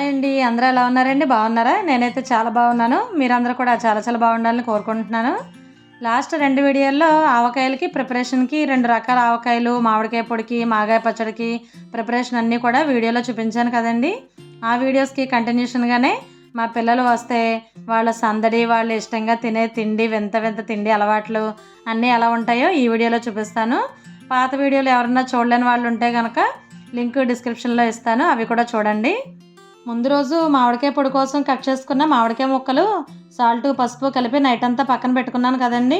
Hi అండి. అందరూ ఎలా ఉన్నారండి? బాగున్నారా? నేనైతే చాలా బాగున్నాను. మీరందరూ కూడా చాలా చాలా బాగుండాలని కోరుకుంటున్నాను. లాస్ట్ రెండు వీడియోల్లో ఆవకాయలకి ప్రిపరేషన్కి రెండు రకాల ఆవకాయలు మామిడికాయ పొడికి మాగాయ పచ్చడికి ప్రిపరేషన్ అన్నీ కూడా వీడియోలో చూపించాను కదండి. ఆ వీడియోస్కి కంటిన్యూషన్గానే మా పిల్లలు వస్తే వాళ్ళ సందడి వాళ్ళు ఇష్టంగా తినే తిండి వింత వింత తిండి అలవాట్లు అన్నీ ఎలా ఉంటాయో ఈ వీడియోలో చూపిస్తాను. పాత వీడియోలు ఎవరన్నా చూడలేని వాళ్ళు ఉంటే కనుక లింక్ డిస్క్రిప్షన్లో ఇస్తాను. అవి కూడా చూడండి. ముందు రోజు మామిడికాయ పొడి కోసం కట్ చేసుకున్న మామిడికాయ ముక్కలు సాల్ట్ పసుపు కలిపి నైట్ అంతా పక్కన పెట్టుకున్నాను కదండి.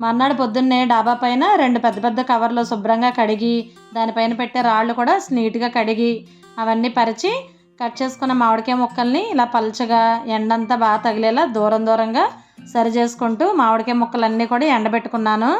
మర్నాడు పొద్దున్నే డాబా పైన రెండు పెద్ద పెద్ద కవర్లు శుభ్రంగా కడిగి దానిపైన పెట్టే రాళ్ళు కూడా నీట్గా కడిగి అవన్నీ పరిచి కట్ చేసుకున్న మామిడికాయ ముక్కల్ని ఇలా పల్చగా ఎండంతా బాగా తగిలేలా దూరం దూరంగా సరి చేసుకుంటూ మామిడికాయ ముక్కలన్నీ కూడా ఎండబెట్టుకున్నాను.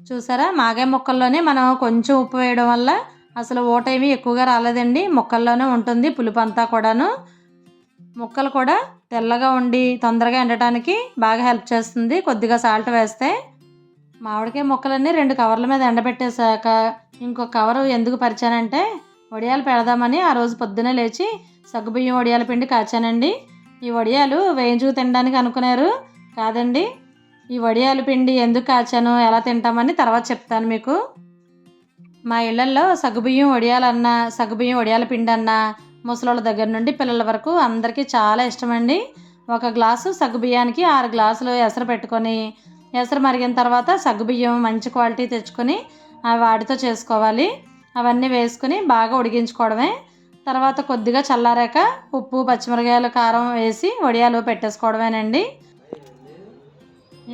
చూసారా? మాగాయ ముక్కల్లోనే మనం కొంచెం ఉప్పు వేయడం వల్ల అసలు ఓటేమీ ఎక్కువగా రాలేదండి. ముక్కల్లోనే ఉంటుంది పులుపు అంతా కూడాను. ముక్కలు కూడా తెల్లగా ఉండి తొందరగా ఎండటానికి బాగా హెల్ప్ చేస్తుంది. కొద్దిగా సాల్ట్ వేస్తే మామిడికాయ ముక్కలన్నీ రెండు కవర్ల మీద ఎండబెట్టేశాక ఇంకో కవరు ఎందుకు పరిచానంటే వడియాలు పెడదామని ఆ రోజు పొద్దునే లేచి సగ్గుబియ్యం వడియాల పిండి కాచానండి. ఈ వడియాలు వేయించుకు తినడానికి అనుకున్నారు. కాదండి ఈ వడియాల పిండి ఎందుకు కాచాను ఎలా తింటామని తర్వాత చెప్తాను మీకు. మా ఇళ్ళల్లో సగ్గుబియ్యం వడియాలన్నా సగ్గుబియ్యం వడియాల పిండి అన్నా ముసలోళ్ళ దగ్గర నుండి పిల్లల వరకు అందరికీ చాలా ఇష్టమండి. ఒక గ్లాసు సగ్గుబియ్యానికి ఆరు గ్లాసులు ఎసరు పెట్టుకొని ఎసరు మరిగిన తర్వాత సగ్గుబియ్యం మంచి క్వాలిటీ తెచ్చుకొని అవి వాటితో చేసుకోవాలి. అవన్నీ వేసుకుని బాగా ఉడికించుకోవడమే. తర్వాత కొద్దిగా చల్లారాక ఉప్పు పచ్చిమిరకాయలు కారం వేసి వడియాలు పెట్టేసుకోవడమేనండి.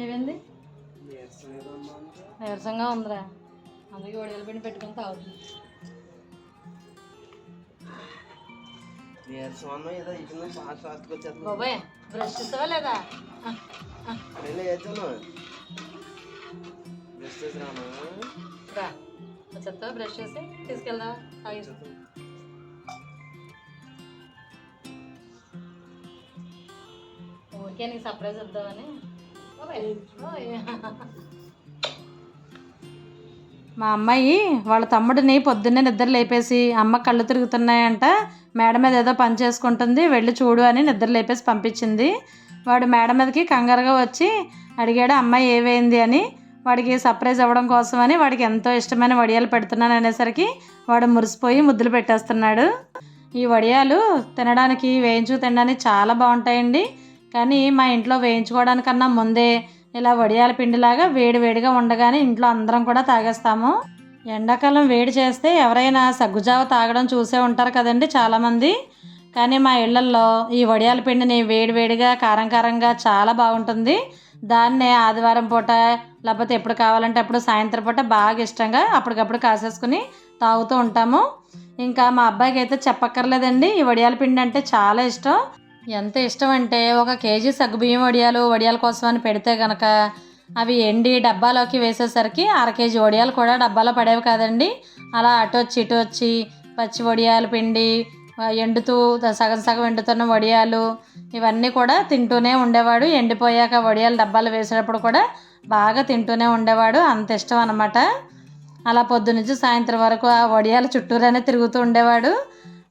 ఏమైంది నీరసంగా ఉందిరా. అందుకే వడియాల పిండి పెట్టుకుని తాగుతుంది బాబాయ్ బ్రష్ చేస్తావా లేదా? రా చెప్తావా బ్రష్ చేసి? తీసుకెళ్దాం తాగి. ఊరికే నీకు సర్ప్రైజ్ ఇద్దామని. బాబాయ్. మా అమ్మాయి వాళ్ళ తమ్ముడిని పొద్దున్నే నిద్ర లేపేసి అమ్మ కళ్ళు తిరుగుతున్నాయంట మేడ మీద ఏదో పని చేసుకుంటుంది వెళ్ళి చూడు అని నిద్ర లేపేసి పంపించింది. వాడు మేడ మీదకి కంగారుగా వచ్చి అడిగాడు అమ్మాయి ఏవైంది అని. వాడికి సర్ప్రైజ్ అవ్వడం కోసమని వాడికి ఎంతో ఇష్టమైన వడియాలు పెడుతున్నాను అనేసరికి వాడు మురిసిపోయి ముద్దులు పెట్టేస్తున్నాడు. ఈ వడియాలు తినడానికి వేయించు తినడానికి చాలా బాగుంటాయండి. కానీ మా ఇంట్లో వేయించుకోవడానికన్నా ముందే ఇలా వడియాల పిండిలాగా వేడివేడిగా ఉండగానే ఇంట్లో అందరం కూడా తాగేస్తాము. ఎండాకాలం వేడి చేస్తే ఎవరైనా సగ్గుజావ తాగడం చూసే ఉంటారు కదండి చాలామంది. కానీ మా ఇళ్ళల్లో ఈ వడియాల పిండిని వేడివేడిగా కారం కారంగా చాలా బాగుంటుంది. దాన్నే ఆదివారం పూట లేకపోతే ఎప్పుడు కావాలంటే అప్పుడు సాయంత్రం పూట బాగా ఇష్టంగా అప్పటికప్పుడు కాసేసుకుని తాగుతూ ఉంటాము. ఇంకా మా అబ్బాయికి అయితే చెప్పక్కర్లేదండి. ఈ వడియాల పిండి అంటే చాలా ఇష్టం. ఎంత ఇష్టం అంటే ఒక కేజీ సగ్గుబియ్యం వడియాలు వడియాల కోసం అని పెడితే గనక అవి ఎండి డబ్బాలోకి వేసేసరికి అర కేజీ వడియాలు కూడా డబ్బాలో పడేవి కాదండి. అలా అటు వచ్చి ఇటు వచ్చి పచ్చి వడియాలు పిండి ఎండుతూ సగం సగం ఎండుతున్న వడియాలు ఇవన్నీ కూడా తింటూనే ఉండేవాడు. ఎండిపోయాక వడియాలు డబ్బాలు వేసేటప్పుడు కూడా బాగా తింటూనే ఉండేవాడు. అంత ఇష్టం అనమాట అలా పొద్దునుంచి సాయంత్రం వరకు ఆ వడియాల చుట్టూరానే తిరుగుతూ ఉండేవాడు.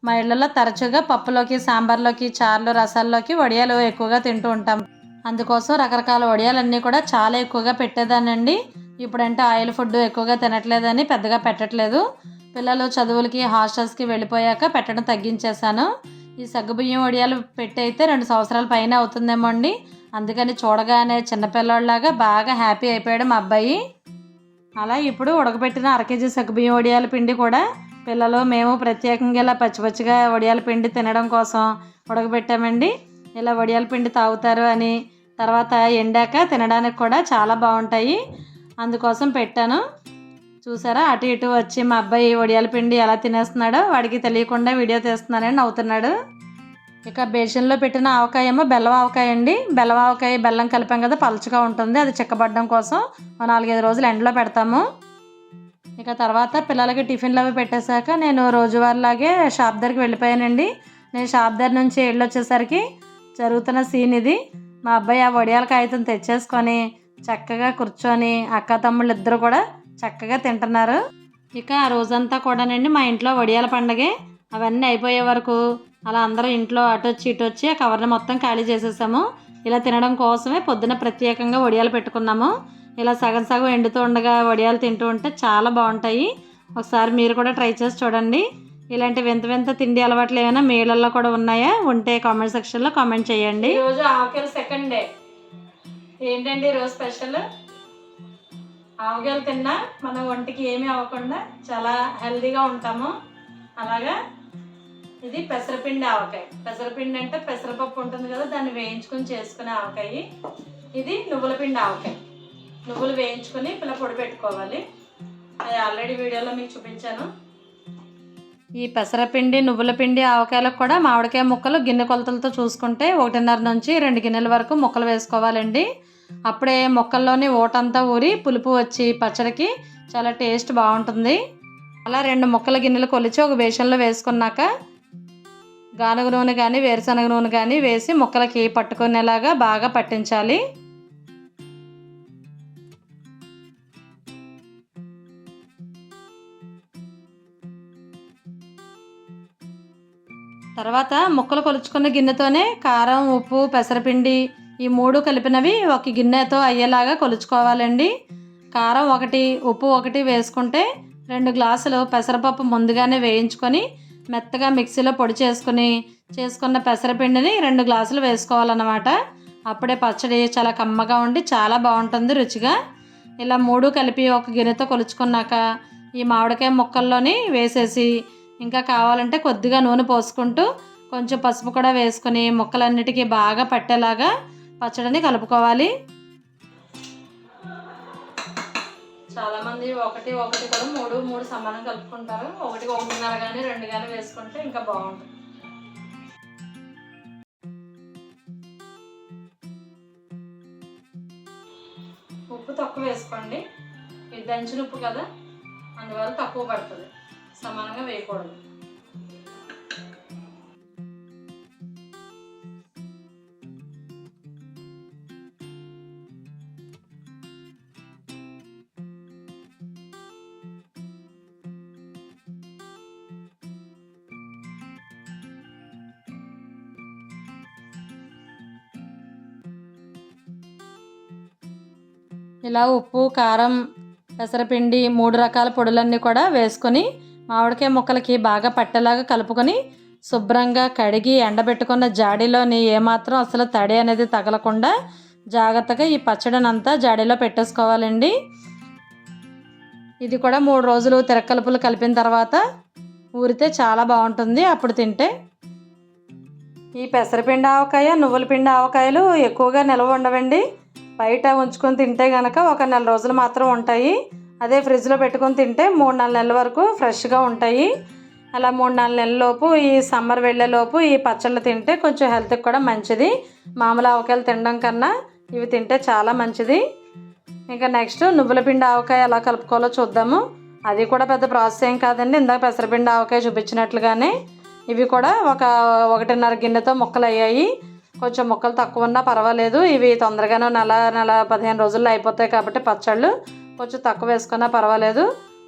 మా ఇళ్ళల్లో తరచుగా పప్పులోకి సాంబార్లోకి చారులు రసాల్లోకి వడియాలు ఎక్కువగా తింటూ ఉంటాం. అందుకోసం రకరకాల వడియాలన్నీ కూడా చాలా ఎక్కువగా పెట్టేదానండి ఇప్పుడంటే ఆయిల్ ఫుడ్ ఎక్కువగా తినట్లేదని పెద్దగా పెట్టట్లేదు. పిల్లలు చదువులకి హాస్టల్స్కి వెళ్ళిపోయాక పెట్టడం తగ్గించేశాను. ఈ సగ్గుబియ్యం వడియాలు పెట్టి అయితే రెండు సంవత్సరాల పైన అవుతుందేమో అండి. అందుకని చూడగానే చిన్నపిల్లలాగా బాగా హ్యాపీ అయిపోయాడు మా అబ్బాయి. అలా ఇప్పుడు ఉడకబెట్టిన అర కేజీ సగ్గుబియ్యం వడియాల పిండి కూడా పిల్లలు మేము ప్రత్యేకంగా ఇలా పచ్చి పచ్చిగా వడియాల పిండి తినడం కోసం ఉడకబెట్టామండి. ఇలా వడియాల పిండి తాగుతారు అని తర్వాత ఎండాక తినడానికి కూడా చాలా బాగుంటాయి. అందుకోసం పెట్టాను. చూసారా అటు ఇటు వచ్చి మా అబ్బాయి వడియాల పిండి ఎలా తినేస్తున్నాడో వాడికి తెలియకుండా వీడియో తీస్తున్నానని నవ్వుతున్నాడు. ఇక బేషన్లో పెట్టిన ఆవకాయ ఏమో బెల్లం ఆవకాయ అండి. బెల్లం ఆవకాయ బెల్లం కలిపాం కదా పలుచగా ఉంటుంది. అది చిక్కబడడం కోసం నాలుగైదు రోజులు ఎండలో పెడతాము. ఇక తర్వాత పిల్లలకి టిఫిన్లు అవి పెట్టేశాక నేను రోజువారిలాగే షాప్ దగ్గరికి వెళ్ళిపోయానండి. నేను షాప్ దగ్గర నుంచి వెళ్ళి వచ్చేసరికి జరుగుతున్న సీన్ ఇది. మా అబ్బాయి ఆ వడియాల కాగితం తెచ్చేసుకొని చక్కగా కూర్చొని అక్క తమ్ముళ్ళు ఇద్దరు కూడా చక్కగా తింటున్నారు. ఇక ఆ రోజంతా కూడానండి మా ఇంట్లో వడియాల పండగే. అవన్నీ అయిపోయే వరకు అలా అందరూ ఇంట్లో అటు వచ్చి ఇటు వచ్చి ఆ కవర్ని మొత్తం ఖాళీ చేసేసాము. ఇలా తినడం కోసమే పొద్దున ప్రత్యేకంగా వడియాలు పెట్టుకున్నాము. ఇలా సగం సగం ఎండుతూ ఉండగా వడియాలు తింటూ ఉంటే చాలా బాగుంటాయి. ఒకసారి మీరు కూడా ట్రై చేసి చూడండి. ఇలాంటి వింత వింత తిండి అలవాట్లు ఏమైనా మీ కూడా ఉన్నాయా? ఉంటే కామెంట్ సెక్షన్లో కామెంట్ చేయండి. ఈరోజు ఆవకాయలు సెకండ్ డే ఏంటండి ఈరోజు స్పెషల్? ఆవకాయలు తిన్నా మన ఒంటికి ఏమీ అవ్వకుండా చాలా హెల్దీగా ఉంటాము. అలాగా? ఇది పెసరపిండి ఆవకాయ. పెసరపిండి అంటే పెసరపప్పు ఉంటుంది కదా దాన్ని వేయించుకొని చేసుకునే ఆవకాయ. ఇది నువ్వుల పిండి ఆవకాయ. నువ్వులు వేయించుకొని ఇలా పొడి పెట్టుకోవాలి. అది ఆల్రెడీ వీడియోలో మీకు చూపించాను. ఈ పెసరపిండి నువ్వుల పిండి ఆవకాయలకు కూడా మామిడికాయ ముక్కలు గిన్నె కొలతలతో చూసుకుంటే ఒకటిన్నర నుంచి రెండు గిన్నెల వరకు ముక్కలు వేసుకోవాలండి. అప్పుడే మొక్కల్లోని ఓటంతా ఊరి పులుపు వచ్చి పచ్చడికి చాలా టేస్ట్ బాగుంటుంది. అలా రెండు ముక్కల గిన్నెలు కొలిచి ఒక బేషన్లో వేసుకున్నాక గానుగ నూనె కానీ వేరుశనగ నూనె కానీ వేసి ముక్కలకి పట్టుకునేలాగా బాగా పట్టించాలి. తర్వాత ముక్కలు కొలుచుకున్న గిన్నెతోనే కారం ఉప్పు పెసరపిండి ఈ మూడు కలిపినవి ఒక గిన్నెతో అయ్యేలాగా కొలుచుకోవాలండి. కారం ఒకటి ఉప్పు ఒకటి వేసుకుంటే రెండు గ్లాసులు పెసరపప్పు ముందుగానే వేయించుకొని మెత్తగా మిక్సీలో పొడి చేసుకుని చేసుకున్న పెసరపిండిని రెండు గ్లాసులు వేసుకోవాలన్నమాట. అప్పుడే పచ్చడి చాలా కమ్మగా ఉండి చాలా బాగుంటుంది రుచిగా. ఇలా మూడు కలిపి ఒక గిన్నెతో కొలుచుకున్నాక ఈ మామిడికాయ ముక్కల్లోని వేసేసి ఇంకా కావాలంటే కొద్దిగా నూనె పోసుకుంటూ కొంచెం పసుపు కూడా వేసుకొని ముక్కలన్నిటికీ బాగా పట్టేలాగా పచ్చడిని కలుపుకోవాలి. చాలామంది ఒకటి ఒకటి కూడా మూడు మూడు సమానం కలుపుకుంటారు. ఒకటి ఒకటిన్నర కానీ రెండు కానీ వేసుకుంటే ఇంకా బాగుంటుంది. ఉప్పు తక్కువ వేసుకోండి. ఇది దంచిన ఉప్పు కదా అందువల్ల తక్కువ పడుతుంది. సమానంగా వేయకూడదు. ఇలా ఉప్పు కారం పెసరపిండి మూడు రకాల పొడులన్నీ కూడా వేసుకొని మామిడికాయ ముక్కలకి బాగా పట్టేలాగా కలుపుకొని శుభ్రంగా కడిగి ఎండబెట్టుకున్న జాడీలోని ఏమాత్రం అసలు తడి అనేది తగలకుండా జాగ్రత్తగా ఈ పచ్చడినంతా జాడీలో పెట్టేసుకోవాలండి. ఇది కూడా మూడు రోజులు తిరక్కలుపులు కలిపిన తర్వాత ఊరితే చాలా బాగుంటుంది. అప్పుడు తింటే ఈ పెసరపిండి ఆవకాయ నువ్వుల పిండి ఆవకాయలు ఎక్కువగా నిల్వ ఉండవండి. బయట ఉంచుకొని తింటే కనుక ఒక నెల రోజులు మాత్రం ఉంటాయి. అదే ఫ్రిడ్జ్లో పెట్టుకొని తింటే మూడు నాలుగు నెలల వరకు ఫ్రెష్గా ఉంటాయి. అలా మూడు నాలుగు నెలలలోపు ఈ సమ్మర్ వెళ్ళేలోపు ఈ పచ్చళ్ళు తింటే కొంచెం హెల్త్కి కూడా మంచిది. మామూలు ఆవకాయలు తినడం కన్నా ఇవి తింటే చాలా మంచిది. ఇంకా నెక్స్ట్ నువ్వుల పిండి ఆవకాయ ఎలా కలుపుకోవాలో చూద్దాము. అది కూడా పెద్ద ప్రాసెస్ ఏం కాదండి. ఇందాక పెసరపిండి ఆవకాయ చూపించినట్లుగానే ఇవి కూడా ఒక ఒకటిన్నర గిన్నెతో ముక్కలు అయ్యాయి కొంచెం ముక్కలు తక్కువ ఉన్నా పర్వాలేదు. ఇవి తొందరగానే నెల నెల పదిహేను రోజుల్లో అయిపోతాయి కాబట్టి పచ్చళ్ళు. కొంచెం తక్కువ వేసుకున్నా పర్వాలేదు.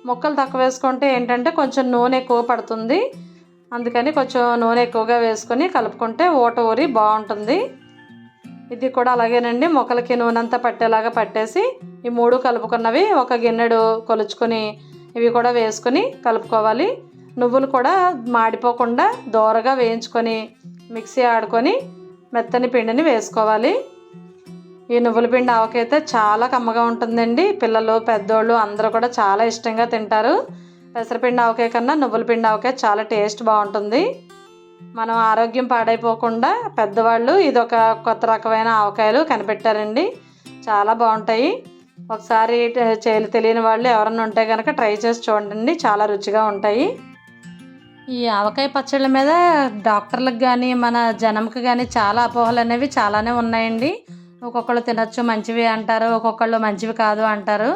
ముక్కలు తక్కువ వేసుకుంటే ఏంటంటే కొంచెం నూనె ఎక్కువ పడుతుంది. అందుకని కొంచెం నూనె ఎక్కువగా వేసుకొని కలుపుకుంటే ఊట ఊరి బాగుంటుంది. ఇది కూడా అలాగేనండి. మొక్కలకి నూనె అంతా పట్టేలాగా పట్టేసి ఈ మూడు కలుపుకున్నవి ఒక గిన్నెడు కొలుచుకొని ఇవి కూడా వేసుకొని కలుపుకోవాలి. నువ్వులు కూడా మాడిపోకుండా దోరగా వేయించుకొని మిక్సీ ఆడుకొని మెత్తని పిండిని వేసుకోవాలి. ఈ నువ్వుల పిండి ఆవకైతే చాలా కమ్మగా ఉంటుందండి. పిల్లలు పెద్దోళ్ళు అందరూ కూడా చాలా ఇష్టంగా తింటారు. పెసరపిండి ఆవకాయ కన్నా నువ్వుల పిండి ఆవకాయ చాలా టేస్ట్ బాగుంటుంది. మనం ఆరోగ్యం పాడైపోకుండా పెద్దవాళ్ళు ఇది ఒక కొత్త రకమైన ఆవకాయలు కనిపెట్టారండి. చాలా బాగుంటాయి. ఒకసారి చేయలు తెలియని వాళ్ళు ఎవరన్నా ఉంటే కనుక ట్రై చేసి చూడండి. చాలా రుచిగా ఉంటాయి. ఈ ఆవకాయ పచ్చళ్ళ మీద డాక్టర్లకు కానీ మన జనంకి కానీ చాలా అపోహలు అనేవి చాలానే ఉన్నాయండి. ఒక్కొక్కళ్ళు తినచ్చు మంచివి అంటారు ఒక్కొక్కళ్ళు మంచివి కాదు అంటారు.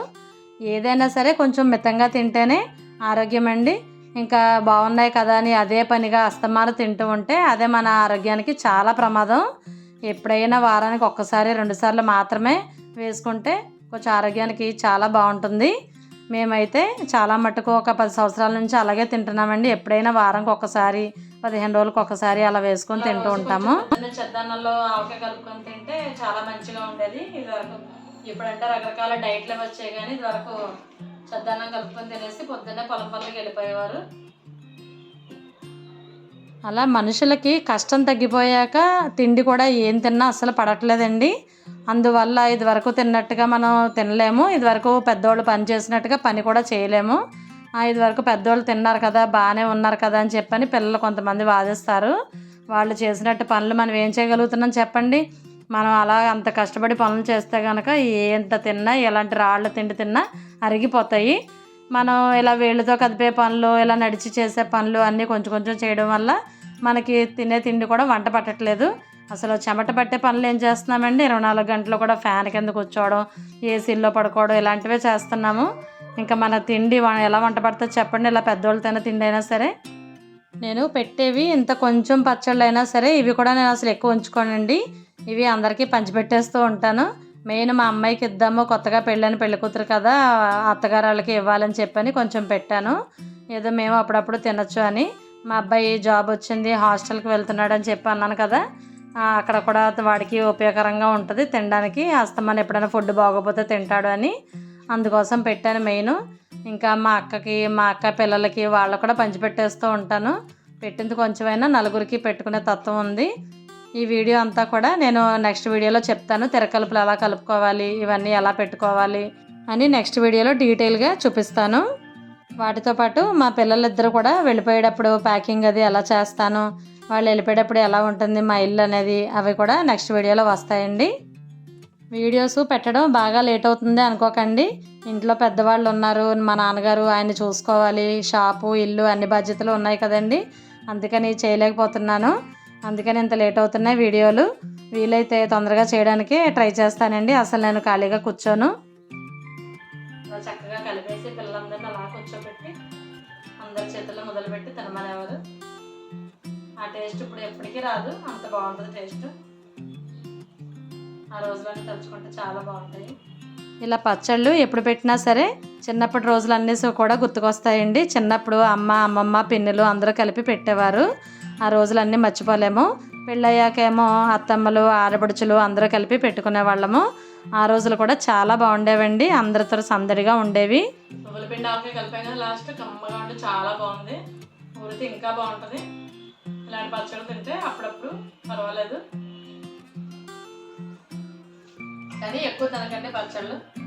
ఏదైనా సరే కొంచెం మితంగా తింటేనే ఆరోగ్యం అండి ఇంకా బాగున్నాయి కదా అని అదే పనిగా అస్తమాను తింటూ ఉంటే అదే మన ఆరోగ్యానికి చాలా ప్రమాదం. ఎప్పుడైనా వారానికి ఒక్కసారి రెండుసార్లు మాత్రమే వేసుకుంటే కొంచెం ఆరోగ్యానికి చాలా బాగుంటుంది. మేమైతే చాలా మటుకు ఒక పది సంవత్సరాల నుంచి అలాగే తింటున్నామండి. ఎప్పుడైనా వారానికి ఒకసారి పదిహేను రోజులకు ఒకసారి అలా వేసుకొని తింటూ ఉంటాము. చెద్దన్నంలో ఆవకాయ కలుపుకొని తింటే చాలా మంచిగా ఉండేది. ఇది వరకు ఇప్పుడంటే రకరకాల డైట్లు వచ్చాయి కానీ ఇది వరకు చెద్దన్నం కలుపుకొని తినేసి పొద్దున్నే పొలం పనులకి వెళ్ళిపోయేవారు. అలా మనుషులకి కష్టం తగ్గిపోయాక తిండి కూడా ఏం తిన్నా అస్సలు పడట్లేదండి. అందువల్ల ఇది వరకు తిన్నట్టుగా మనం తినలేము. ఇది వరకు పెద్దోళ్ళు పని చేసినట్టుగా పని కూడా చేయలేము. ఇది వరకు పెద్దవాళ్ళు తిన్నారు కదా బాగానే ఉన్నారు కదా అని చెప్పని పిల్లలు కొంతమంది వాదిస్తారు. వాళ్ళు చేసినట్టు పనులు మనం ఏం చేయగలుగుతున్నాం చెప్పండి. మనం అలా అంత కష్టపడి పనులు చేస్తే కనుక ఎంత తిన్నా ఎలాంటి రాళ్ళు తిండి తిన్నా అరిగిపోతాయి. మనం ఇలా వేళ్ళతో కదిపే పనులు ఇలా నడిచి చేసే పనులు అన్నీ కొంచెం కొంచెం చేయడం వల్ల మనకి తినే తిండి కూడా వంట పట్టట్లేదు. అసలు చెమట పట్టే పనులు ఏం చేస్తున్నామండి? ఇరవై నాలుగు గంటలు కూడా ఫ్యాన్ కింద కూర్చోవడం ఏసీల్లో పడుకోవడం ఇలాంటివే చేస్తున్నాము. ఇంకా మన తిండి ఎలా వంట పడుతుందో చెప్పండి. ఇలా పెద్దవాళ్ళతో తిండి అయినా సరే. నేను పెట్టేవి ఇంత కొంచెం పచ్చళ్ళు అయినా సరే ఇవి కూడా నేను అసలు ఎక్కువ ఉంచుకోనండి. ఇవి అందరికీ పంచిపెట్టేస్తూ ఉంటాను. మెయిన్ మా అమ్మాయికి ఇద్దాము కొత్తగా పెళ్ళని పెళ్ళి కూతురు కదా అత్తగారు వాళ్ళకి ఇవ్వాలని చెప్పని కొంచెం పెట్టాను. ఏదో మేము అప్పుడప్పుడు తినొచ్చు అని. మా అబ్బాయి జాబ్ వచ్చింది హాస్టల్కి వెళ్తున్నాడు అని చెప్పి అన్నాను కదా. అక్కడ కూడా వాడికి ఉపయోగకరంగా ఉంటుంది. తినడానికి అస్తమానం ఎప్పుడైనా ఫుడ్ బాగోపోతే తింటాడు అని అందుకోసం పెట్టాను మెయిన్. ఇంకా మా అక్కకి మా అక్క పిల్లలకి వాళ్ళకు కూడా పంచిపెట్టేస్తూ ఉంటాను. పెట్టింది కొంచెమైనా నలుగురికి పెట్టుకునే తత్వం ఉంది. ఈ వీడియో అంతా కూడా నేను నెక్స్ట్ వీడియోలో చెప్తాను. తిరకలుపులు ఎలా కలుపుకోవాలి ఇవన్నీ ఎలా పెట్టుకోవాలి అని నెక్స్ట్ వీడియోలో డీటెయిల్గా చూపిస్తాను. వాటితో పాటు మా పిల్లలిద్దరు కూడా వెళ్ళిపోయేటప్పుడు ప్యాకింగ్ అది ఎలా చేస్తాను వాళ్ళు వెళ్ళిపోయేటప్పుడు ఎలా ఉంటుంది మా ఇల్లు అనేది అవి కూడా నెక్స్ట్ వీడియోలో వస్తాయండి. వీడియోస్ పెట్టడం బాగా లేట్ అవుతుంది అనుకోకండి. ఇంట్లో పెద్దవాళ్ళు ఉన్నారు మా నాన్నగారు ఆయన చూసుకోవాలి షాపు ఇల్లు అన్ని బాధ్యతలు ఉన్నాయి కదండి. అందుకని చేయలేకపోతున్నాను. అందుకని ఇంత లేట్ అవుతున్నాయి వీడియోలు. వీలైతే తొందరగా చేయడానికి ట్రై చేస్తానండి. అసలు నేను ఖాళీగా కూర్చోను. చక్కగా కలిపేసి పిల్లలందరినీ అలా కూర్చోబెట్టి అందరి చేతుల్లో మొదలుపెట్టి తినమనేవారు. ఆ టేస్ట్ ఇప్పుడు ఎప్పటికీ రాదు. అంత బాగుంటుంది టేస్ట్. ఆ రోజులన్నీ తలుచుకుంటే చాలా బాగుంటాయి. ఇలా పచ్చళ్ళు ఎప్పుడు పెట్టినా సరే చిన్నప్పటి రోజులన్నీ కూడా గుర్తుకొస్తాయండి. చిన్నప్పుడు అమ్మ అమ్మమ్మ పిన్నులు అందరూ కలిపి పెట్టేవారు. ఆ రోజులన్నీ మర్చిపోలేము. పెళ్ళయ్యాకేమో అత్తమ్మలు ఆడపడుచులు అందరూ కలిపి పెట్టుకునే వాళ్ళము. ఆ రోజులు కూడా చాలా బాగుండేవండి. అందరితో సందడిగా ఉండేవి. పువ్వుల పిండి ఆకే కలిపాం కదా లాస్ట్ కమ్మగా ఉంటే చాలా బాగుంది. ఊరితే ఇంకా బాగుంటుంది. ఇలాంటి పచ్చడి తింటే అప్పుడప్పుడు పర్వాలేదు. కానీ ఎక్కువ తినకండి పచ్చళ్ళు.